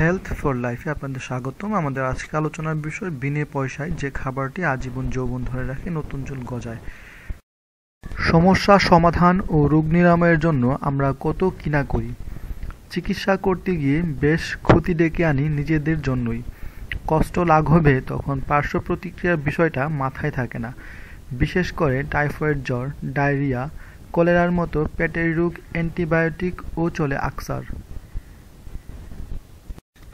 Health for লাইফে আপনাদের স্বাগতম। আমাদের আজকে আলোচনার বিষয়, বিনে পয়সায় যে খাবারটি আজীবন যৌবন ধরে রাখে, নতুন চুল গজায়। সমস্যা, সমাধান ও রোগ নিরাময়ের জন্য আমরা কত কিনা করি। চিকিৎসা করতে গিয়ে বেশ ক্ষতি ডেকে আনি নিজেদের জন্যই। কষ্ট লাঘবে তখন পার্শ্ব প্রতিক্রিয়ার বিষয়টা মাথায় থাকে না। বিশেষ করে টাইফয়েড জ্বর, ডায়রিয়া, কলেরার মতো পেটের রোগ, অ্যান্টিবায়োটিক ও চলে আকসার।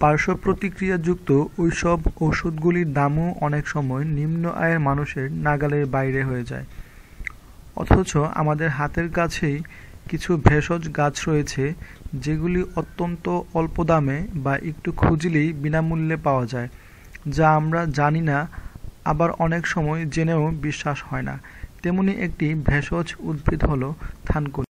পার্শ্ব প্রতিক্রিয়াযুক্ত ওইসব ওষুধগুলির দামও অনেক সময় নিম্ন আয়ের মানুষের নাগালের বাইরে হয়ে যায়। অথচ আমাদের হাতের কাছেই কিছু ভেষজ গাছ রয়েছে, যেগুলি অত্যন্ত অল্প দামে বা একটু খুঁজলেই বিনামূল্যে পাওয়া যায়, যা আমরা জানি না, আবার অনেক সময় জেনেও বিশ্বাস হয় না। তেমনি একটি ভেষজ উদ্ভিদ হল থানকুনি।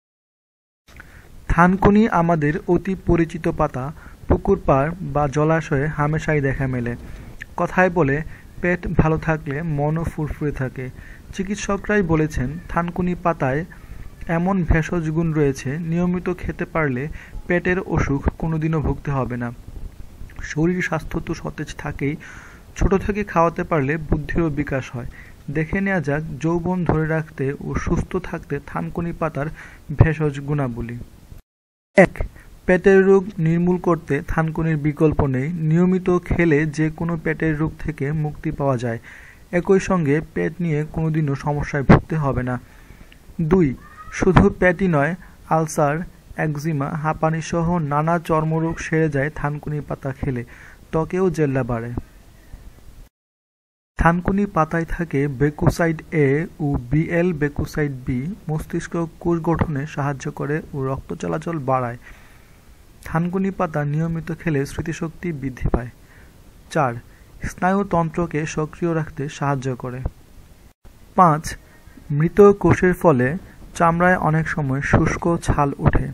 থানকুনি আমাদের অতি পরিচিত পাতা পুকুর পাড় বা জলাশয়ে হামেশাই দেখা মেলে। কথায় বলে, পেট ভালো থাকলে মনও ফুরফুরে থাকে। চিকিৎসকরাই বলেছেন, থানকুনি পাতায় এমন ভেষজ গুণ রয়েছে, নিয়মিত খেতে পারলে পেটের অসুখ কোনোদিনও ভুগতে হবে না। শরীর স্বাস্থ্য তো সতেজ থাকেই, ছোট থেকে খাওয়াতে পারলে বুদ্ধিরও বিকাশ হয়। দেখে নেওয়া যাক, যৌবন ধরে রাখতে ও সুস্থ থাকতে থানকুনি পাতার ভেষজ গুণাবলী। এক পেটের রোগ নির্মূল করতে থানকুনির বিকল্প নেই। নিয়মিত খেলে যে কোনো পেটের রোগ থেকে মুক্তি পাওয়া যায়। একই সঙ্গে পেট নিয়ে কোনোদিনও সমস্যায় ভুগতে হবে না। দুই, শুধু পেটই নয়, আলসার, একজিমা, হাঁপানি সহ নানা চর্মরোগ সেরে যায় থানকুনি পাতা খেলে। ত্বকেও জেল্লা বাড়ে। থানকুনি পাতায় থাকে বেকুসাইড এ ও বিএল বেকুসাইড বি। মস্তিষ্ক কোষ গঠনে সাহায্য করে ও রক্ত চলাচল বাড়ায়। থানকুনি পাতা নিয়মিত খেলে স্মৃতিশক্তি বৃদ্ধি পায়। চার, স্নায়ুতন্ত্রকে সক্রিয় রাখতে সাহায্য করে। পাঁচ মৃত কোষের ফলে চামড়ায় অনেক সময় শুষ্ক ছাল ওঠে।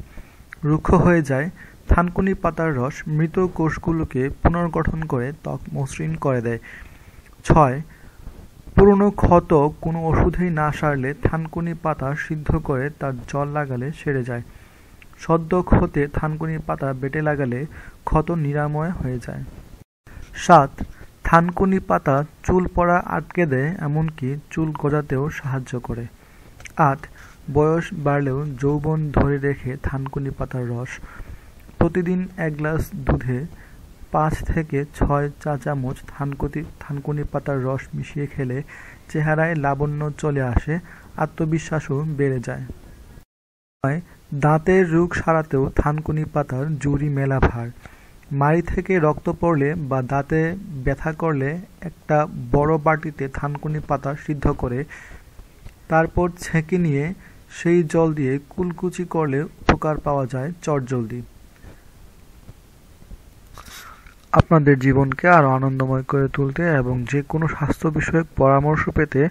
রুক্ষ হয়ে যায় থানকুনি পাতার রস মৃত কোষগুলোকে পুনর্গঠন করে ত্বক মসৃণ করে দেয়। ছয়, পুরনো ক্ষত কোনো ওষুধেই না সারলে থানকুনি পাতা সিদ্ধ করে তার জল লাগালে সেরে যায়। সদ্য ক্ষতে থানকুনি পাতা বেটে লাগালে ক্ষত নিরাময় হয়ে যায়। সাত, থানকুনি পাতা চুল পড়া আটকে দেয় এমনকি চুল গজাতেও সাহায্য করে। আট, বয়স বাড়লেও যৌবন ধরে রেখে থানকুনি পাতার রস। প্রতিদিন এক গ্লাস দুধে পাঁচ থেকে ছয় চা চামচ থানকুনি থানকুনি পাতার রস মিশিয়ে খেলে চেহারায় লাবণ্য চলে আসে, আত্মবিশ্বাসও বেড়ে যায়। দাঁতের রোগ সারাতেও থানকুনি পাতার জুড়ি মেলা ভার। মাড়ি থেকে রক্ত পড়লে বা দাঁতে ব্যথা করলে একটা বড় বাটিতে থানকুনি পাতা সিদ্ধ করে, তারপর ছেঁকে নিয়ে সেই জল দিয়ে কুলকুচি করলে উপকার পাওয়া যায় চটজলদি। আপনাদের জীবনকে আরও আনন্দময় করে তুলতে এবং যে কোনো স্বাস্থ্য বিষয়ক পরামর্শ পেতে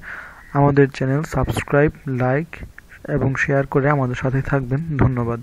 আমাদের চ্যানেল সাবস্ক্রাইব, লাইক এবং শেয়ার করে আমাদের সাথে থাকবেন। ধন্যবাদ।